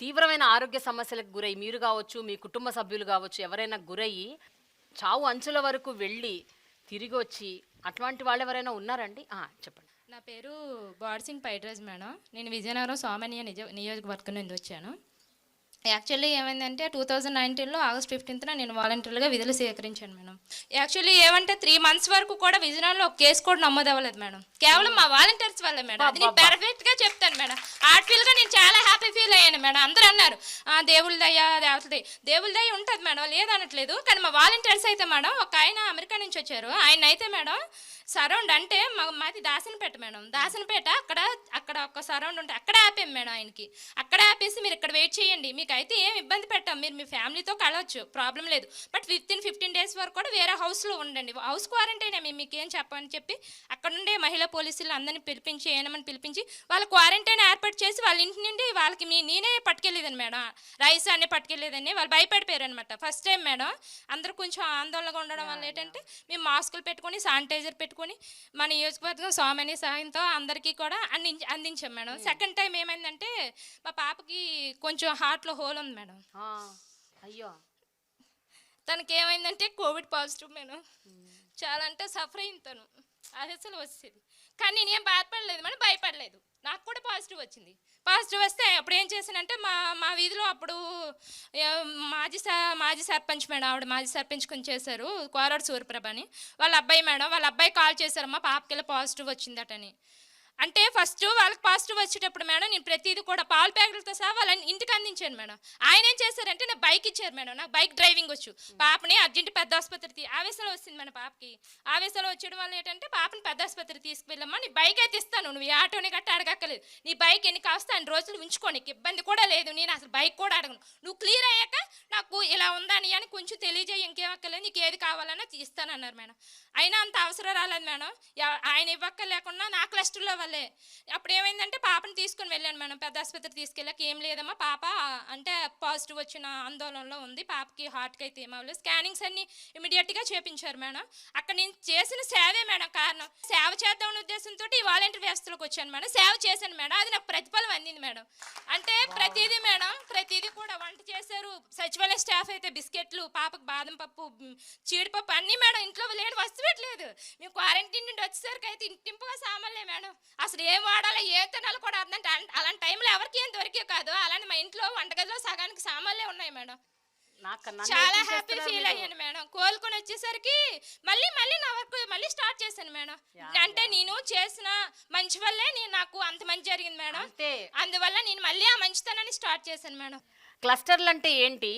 తీవ్రమైన ఆరోగ్య సమస్యలకు గురై మీరు కావచ్చు మీ కుటుంబ సభ్యులు కావచ్చు ఎవరైనా గురయ్యి చావు అంచుల వరకు వెళ్ళి తిరిగి వచ్చి అట్లాంటి వాళ్ళు ఎవరైనా ఉన్నారండి? చెప్పండి. నా పేరు బాడ్సింగ్ పైడ్రాజ్ మేడం. నేను విజయనగరం సోమనీయ నిజ నియోజకవర్గం నుండి వచ్చాను. యాక్చువల్లీ ఏమైందంటే టూ థౌజండ్ నైన్టీన్లో ఆగస్ట్ ఫిఫ్టీన్త్న నేను వాలంటీర్గా విధులు స్వీకరించాను మేడం. యాక్చువల్లీ ఏమంటే త్రీ మంత్స్ వరకు కూడా విజయనగరంలో ఒక కేసు కూడా నమోదు అవ్వలేదు మేడం. కేవలం మా వాలంటీర్స్ వల్లే మేడం. అది నేను పర్ఫెక్ట్గా చెప్తాను మేడం. ఆర్ట్ఫీల్గా నేను చాలా హ్యాపీ ఫీల్ అయ్యాను మేడం. అందరూ అన్నారు "ఆ, దేవుళ్ళ దయ దేవతది దేవుళ్ళ దయ ఉంటుంది మేడం లేదనట్లేదు. కానీ మా వాలంటీర్స్ అయితే మేడం ఒక ఆయన అమెరికా నుంచి వచ్చారు. ఆయన అయితే మేడం సరౌండ్ అంటే మా మాది దాసనపేట మేడం. దాసనపేట అక్కడ అక్కడ ఒక సరౌండ్ ఉంటే అక్కడ ఆపాం మేడం ఆయనకి. అక్కడ ఆపేసి మీరు ఇక్కడ వెయిట్ చేయండి. మీకు అయితే ఏం ఇబ్బంది పెట్టాం. మీరు మీ ఫ్యామిలీతో కలవచ్చు. ప్రాబ్లం లేదు. బట్ విత్ ఫిఫ్టీన్ డేస్ వరకు కూడా వేరే హౌస్లో ఉండండి. హౌస్ క్వారంటైన్ మేము మీకు ఏం చెప్పని చెప్పి అక్కడ నుండే మహిళా పోలీసులు అందరిని పిలిపించి ఏనమని పిలిపించి వాళ్ళ క్వారంటైన్ ఏర్పాటు చేసి వాళ్ళ ఇంటి నుండి వాళ్ళకి మీ నేనే పట్టుకెళ్ళేదని మేడం. రైస్ అన్నీ పట్టుకెళ్ళేదని వాళ్ళు భయపడిపోయారు అనమాట ఫస్ట్ టైం మేడం. అందరూ కొంచెం ఆందోళనగా ఉండడం వల్ల ఏంటంటే మేము మాస్కులు పెట్టుకొని శానిటైజర్ పెట్టుకొని మన నియోజకవర్గం సోమని సహాయంతో అందరికీ కూడా అందించి అందించాం మేడం. సెకండ్ టైం ఏమైందంటే మా పాపకి కొంచెం హార్ట్లో హోల్ ఉంది మేడం. అయ్యో. తనకి ఏమైందంటే కోవిడ్ పాజిటివ్ మేడం. చాలా అంటే సఫర్ అయింది తను. అది అసలు వచ్చేది కానీ నేనేం బాధపడలేదు మేడం భయపడలేదు. నాకు కూడా పాజిటివ్ వచ్చింది. పాజిటివ్ వస్తే అప్పుడు ఏం చేశానంటే మా మా వీధిలో అప్పుడు మాజీ స మాజీ సర్పంచ్ మేడం ఆవిడ మాజీ సర్పంచ్ కొంచెం చేశారు కోరాడు సూర్యప్రభ అని. వాళ్ళ అబ్బాయి మేడం వాళ్ళ అబ్బాయి కాల్ చేశారమ్మా పాపకి వెళ్ళి పాజిటివ్ వచ్చిందటని. అంటే ఫస్ట్ వాళ్ళకి పాజిటివ్ వచ్చేటప్పుడు మేడం నేను ప్రతిదీ కూడా పాల ప్యాకెట్లతో సహా వాళ్ళని ఇంటికి అందించాను మేడం. ఆయన ఏం చేశారంటే నాకు బైక్ ఇచ్చారు మేడం. నాకు బైక్ డ్రైవింగ్ వచ్చు. పాపని అర్జెంట్ పెద్ద ఆసుపత్రి ఆవేశంలో వచ్చింది మన పాపకి. ఆవేశంలో వచ్చేయడం వల్ల ఏంటంటే పాపని పెద్ద ఆసుపత్రి తీసుకువెళ్ళమ్మా నీ బైక్ అయితే ఇస్తాను. నువ్వు ఈ ఆటోని గట్ట అడగక్కలేదు నీ బైక్ ఎన్ని కాస్త అన్ని రోజులు ఉంచుకో నీకు ఇబ్బంది కూడా లేదు. నేను అసలు బైక్ కూడా అడగను. నువ్వు క్లియర్ అయ్యాక నాకు ఇలా ఉందని అని కొంచెం తెలియజేయి ఇంకేం అక్కర్లేదు నీకు ఏది కావాలన్నా ఇస్తానన్నారు మేడం. అయినా అంత అవసరం రాలేదు మేడం. ఆయన ఇవ్వక్క లేకుండా నా క్లస్టర్లో వల్లే. అప్పుడు ఏమైందంటే పాపని తీసుకుని వెళ్ళాను మేడం. పెద్ద ఆసుపత్రి తీసుకెళ్ళాక ఏం లేదమ్మా పాప అంటే పాజిటివ్ వచ్చిన ఆందోళనలో ఉంది. పాపకి హార్ట్కి అయితే ఏమవ్వలేదు స్కానింగ్స్ అన్ని ఇమీడియట్గా చేపించారు మేడం. అక్కడ నేను చేసిన సేవే మేడం కారణం. సేవ చేద్దామనే ఉద్దేశంతో ఈ వాలంటీర్ వ్యవస్థలోకి వచ్చాను మేడం. సేవ చేశాను మేడం. అది నాకు ప్రతిఫలం అందింది మేడం. అంటే ప్రతిదీ మేడం ప్రతిదీ కూడా వంట చేశారు. సచివాలయ స్టాఫ్ అయితే బిస్కెట్లు పాపకు బాదం పప్పు చీడిపప్పు అన్నీ మేడం ఇంట్లో లేని వస్తువట్లేదు మేము క్వారంటైన్ నుండి వచ్చేసరికి అయితే ఇంటింపుగా సామాన్లే మేడం. అసలు ఏం వాడాలో ఏ తినాలో కూడా అర్థం అంటే అలాంటి టైంలో ఎవరికి ఏం దొరికే కాదు. అలానే మా ఇంట్లో వంటగదిలో సగానికి సామాన్లే ఉన్నాయి మేడం. చాలా హ్యాపీ ఫీల్? అయ్యాను మేడం. కోలుకొని వచ్చేసరికి మళ్ళీ మళ్ళీ నా వర్క్ మళ్ళీ స్టార్ట్ చేశాను మేడం. అంటే నేను చేసిన మంచి వల్లే నేను నాకు అంత మంచి జరిగింది మేడం. అందువల్ల నేను మళ్ళీ ఆ మంచితనాన్ని స్టార్ట్ చేశాను మేడం. క్లస్టర్లు అంటే ఏంటి?